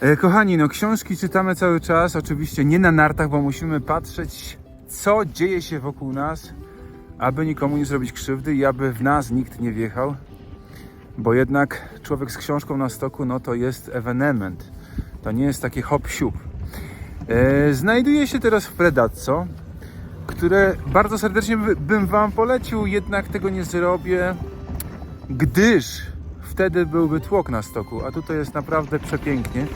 E, Kochani, no książki czytamy cały czas, oczywiście nie na nartach, bo musimy patrzeć, co dzieje się wokół nas, aby nikomu nie zrobić krzywdy i aby w nas nikt nie wjechał, bo jednak człowiek z książką na stoku, no to jest ewenement, to nie jest takie hop siup. E, znajduję się teraz w Predazzo, które bardzo serdecznie by- bym Wam polecił, jednak tego nie zrobię, gdyż wtedy byłby tłok na stoku, a tutaj jest naprawdę przepięknie.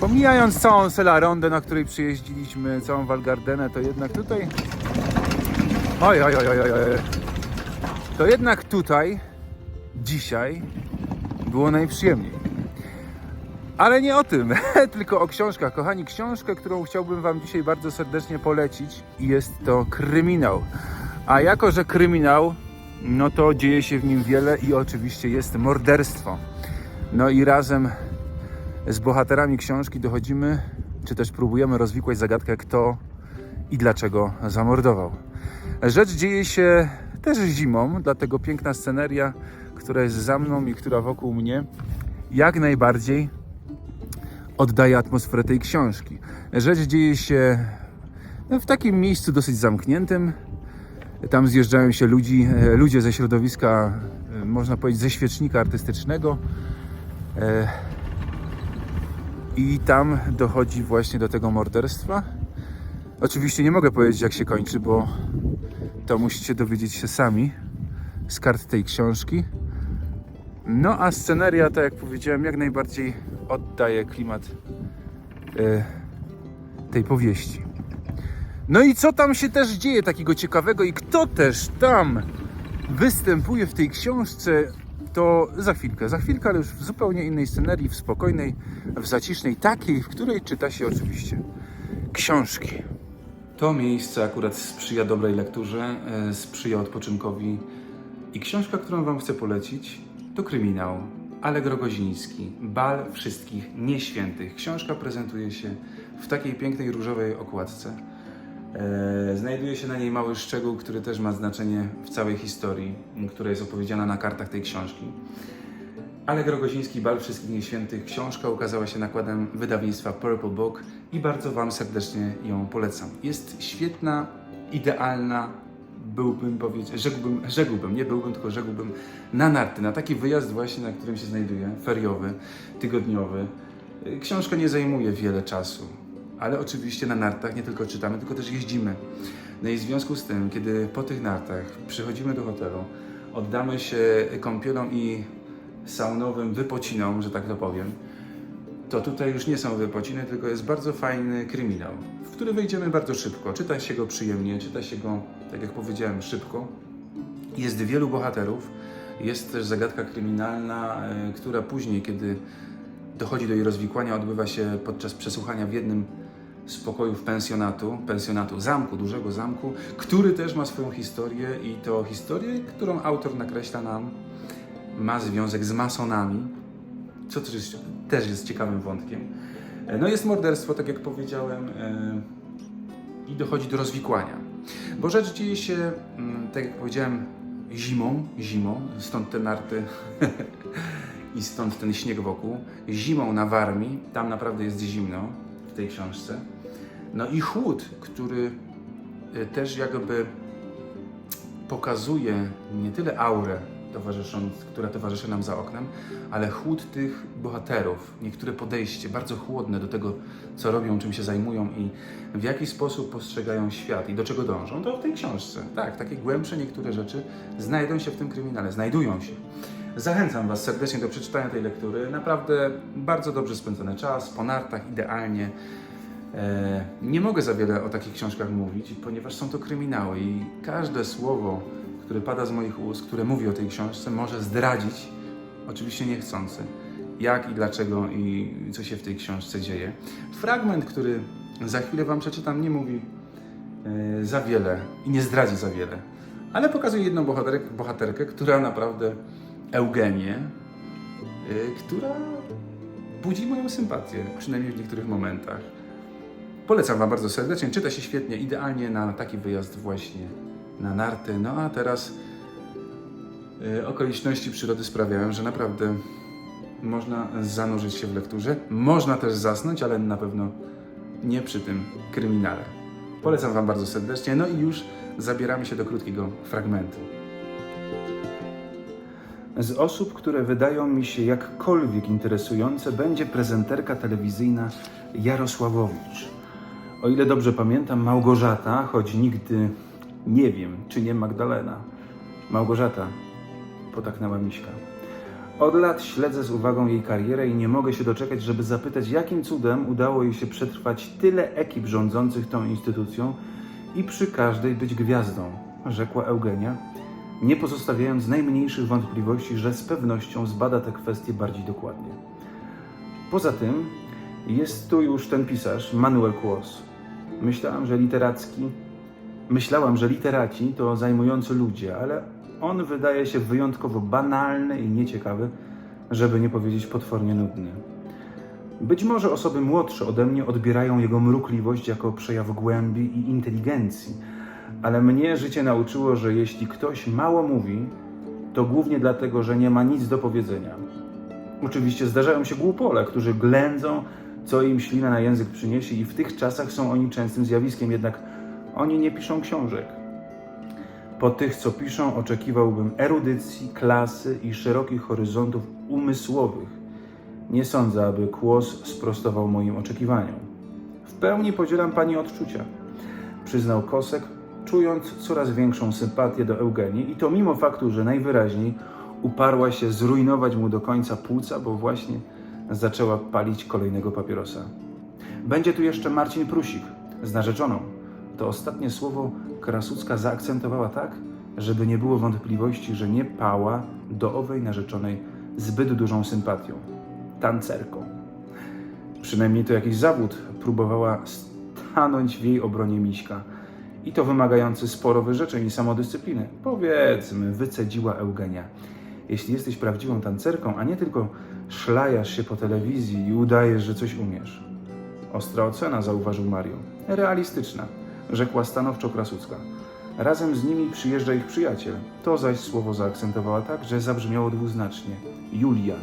Pomijając całą Selarondę, na której przyjeździliśmy, całą Walgardenę, to jednak tutaj... Oj, oj, oj, oj, oj, oj. To jednak tutaj, dzisiaj, było najprzyjemniej. Ale nie o tym, tylko o książkach. Kochani, książkę, którą chciałbym Wam dzisiaj bardzo serdecznie polecić, jest to kryminał. A jako, że kryminał, no to dzieje się w nim wiele i oczywiście jest morderstwo. No i razem z bohaterami książki dochodzimy, czy też próbujemy rozwikłać zagadkę, kto i dlaczego zamordował. Rzecz dzieje się też zimą, dlatego piękna sceneria, która jest za mną i która wokół mnie, jak najbardziej oddaje atmosferę tej książki. Rzecz dzieje się w takim miejscu dosyć zamkniętym. Tam zjeżdżają się ludzi, e, ludzie ze środowiska, e, można powiedzieć, ze świecznika artystycznego. E, I tam dochodzi właśnie do tego morderstwa. Oczywiście nie mogę powiedzieć, jak się kończy, bo to musicie dowiedzieć się sami z kart tej książki. No a sceneria, tak jak powiedziałem, jak najbardziej oddaje klimat tej powieści. No i co tam się też dzieje takiego ciekawego i kto też tam występuje w tej książce, to za chwilkę. Za chwilkę, ale już w zupełnie innej scenerii, w spokojnej, w zacisznej, takiej, w której czyta się oczywiście książki. To miejsce akurat sprzyja dobrej lekturze, e, sprzyja odpoczynkowi i książka, którą Wam chcę polecić, to kryminał. Allegro Goziński, Bal Wszystkich Nieświętych. Książka prezentuje się w takiej pięknej różowej okładce. E, Znajduje się na niej mały szczegół, który też ma znaczenie w całej historii, która jest opowiedziana na kartach tej książki. Allegro Goziński, Bal Wszystkich Nieświętych. Książka ukazała się nakładem wydawnictwa Purple Book i bardzo Wam serdecznie ją polecam. Jest świetna, idealna, byłbym powiedzieć, rzekłbym, rzekłbym, nie byłbym, tylko rzekłbym, na narty, na taki wyjazd właśnie, na którym się znajduję, feriowy, tygodniowy. Książka nie zajmuje wiele czasu, ale oczywiście na nartach nie tylko czytamy, tylko też jeździmy. No i w związku z tym, kiedy po tych nartach przychodzimy do hotelu, oddamy się kąpielom i saunowym wypocinom, że tak to powiem, to tutaj już nie są wypociny, tylko jest bardzo fajny kryminał, w który wejdziemy bardzo szybko. Czyta się go przyjemnie, czyta się go, tak jak powiedziałem, szybko. Jest wielu bohaterów, jest też zagadka kryminalna, e, która później, kiedy dochodzi do jej rozwikłania, odbywa się podczas przesłuchania w jednym z pokojów pensjonatu, pensjonatu zamku, dużego zamku, który też ma swoją historię i to historię, którą autor nakreśla nam, ma związek z masonami, co też jest, też jest ciekawym wątkiem. E, No jest morderstwo, tak jak powiedziałem, e, i dochodzi do rozwikłania. Bo rzecz dzieje się, mm, tak jak powiedziałem, zimą, zimą, stąd te narty i stąd ten śnieg wokół. Zimą na Warmii, tam naprawdę jest zimno w tej książce. No i chłód, który e, też jakby pokazuje nie tyle aurę, która towarzyszy nam za oknem, ale chłód tych bohaterów, niektóre podejście bardzo chłodne do tego, co robią, czym się zajmują i w jaki sposób postrzegają świat i do czego dążą, to w tej książce. Tak, takie głębsze niektóre rzeczy znajdą się w tym kryminale, znajdują się. Zachęcam Was serdecznie do przeczytania tej lektury. Naprawdę bardzo dobrze spędzony czas, po nartach idealnie. E, Nie mogę za wiele o takich książkach mówić, ponieważ są to kryminały i każde słowo, które pada z moich ust, które mówi o tej książce, może zdradzić, oczywiście niechcący, jak i dlaczego i co się w tej książce dzieje. Fragment, który za chwilę Wam przeczytam, nie mówi e, za wiele i nie zdradzi za wiele, ale pokazuje jedną bohaterkę, bohaterkę która naprawdę Eugenię, e, która budzi moją sympatię, przynajmniej w niektórych momentach. Polecam Wam bardzo serdecznie. Czyta się świetnie, idealnie na taki wyjazd właśnie na narty. No a teraz y, okoliczności przyrody sprawiają, że naprawdę Można zanurzyć się w lekturze. Można też zasnąć, ale na pewno nie przy tym kryminale. Polecam Wam bardzo serdecznie. No i już zabieramy się do krótkiego fragmentu. Z osób, które wydają mi się jakkolwiek interesujące, będzie prezenterka telewizyjna Jarosławowicz. O ile dobrze pamiętam, Małgorzata, choć nigdy nie wiem, czy nie Magdalena. Małgorzata, potaknęła Miśka. Od lat śledzę z uwagą jej karierę i nie mogę się doczekać, żeby zapytać, jakim cudem udało jej się przetrwać tyle ekip rządzących tą instytucją i przy każdej być gwiazdą, rzekła Eugenia, nie pozostawiając najmniejszych wątpliwości, że z pewnością zbada te kwestie bardziej dokładnie. Poza tym jest tu już ten pisarz, Manuel Kłos. Myślałam, że literacki, myślałam, że literaci to zajmujący ludzie, ale on wydaje się wyjątkowo banalny i nieciekawy, żeby nie powiedzieć potwornie nudny. Być może osoby młodsze ode mnie odbierają jego mrukliwość jako przejaw głębi i inteligencji, ale mnie życie nauczyło, że jeśli ktoś mało mówi, to głównie dlatego, że nie ma nic do powiedzenia. Oczywiście zdarzają się głupole, którzy ględzą, co im ślina na język przyniesie i w tych czasach są oni częstym zjawiskiem, jednak oni nie piszą książek. Po tych, co piszą, oczekiwałbym erudycji, klasy i szerokich horyzontów umysłowych. Nie sądzę, aby Kłos sprostował moim oczekiwaniom. W pełni podzielam Pani odczucia, przyznał Kosek, czując coraz większą sympatię do Eugenii i to mimo faktu, że najwyraźniej uparła się zrujnować mu do końca płuca, bo właśnie zaczęła palić kolejnego papierosa. Będzie tu jeszcze Marcin Prusik z narzeczoną. To ostatnie słowo Krasucka zaakcentowała tak, żeby nie było wątpliwości, że nie pała do owej narzeczonej zbyt dużą sympatią. Tancerką. Przynajmniej to jakiś zawód próbowała stanąć w jej obronie Miśka. I to wymagający sporo wyrzeczeń i samodyscypliny. Powiedzmy, wycedziła Eugenia. Jeśli jesteś prawdziwą tancerką, a nie tylko szlajasz się po telewizji i udajesz, że coś umiesz. Ostra ocena, zauważył Mario. Realistyczna, rzekła stanowczo Krasucka. Razem z nimi przyjeżdża ich przyjaciel. To zaś słowo zaakcentowała tak, że zabrzmiało dwuznacznie. Julian.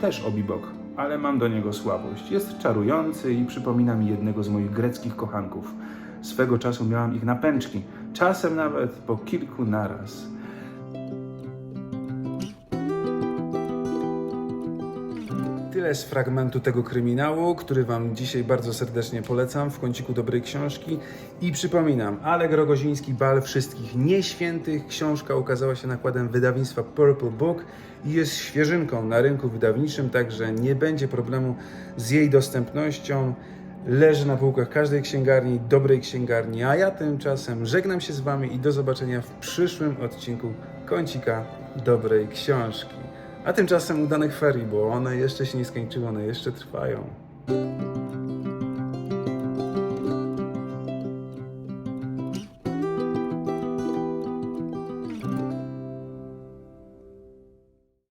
Też obibok, ale mam do niego słabość. Jest czarujący i przypomina mi jednego z moich greckich kochanków. Swego czasu miałam ich na pęczki, czasem nawet po kilku naraz. Tyle z fragmentu tego kryminału, który Wam dzisiaj bardzo serdecznie polecam w kąciku dobrej książki. I przypominam, Alek Rogoziński, Bal Wszystkich Nieświętych. Książka ukazała się nakładem wydawnictwa Purple Book i jest świeżynką na rynku wydawniczym, także nie będzie problemu z jej dostępnością. Leży na półkach każdej księgarni, dobrej księgarni, a ja tymczasem żegnam się z Wami i do zobaczenia w przyszłym odcinku kącika dobrej książki. A tymczasem udanych ferii, bo one jeszcze się nie skończyły, one jeszcze trwają.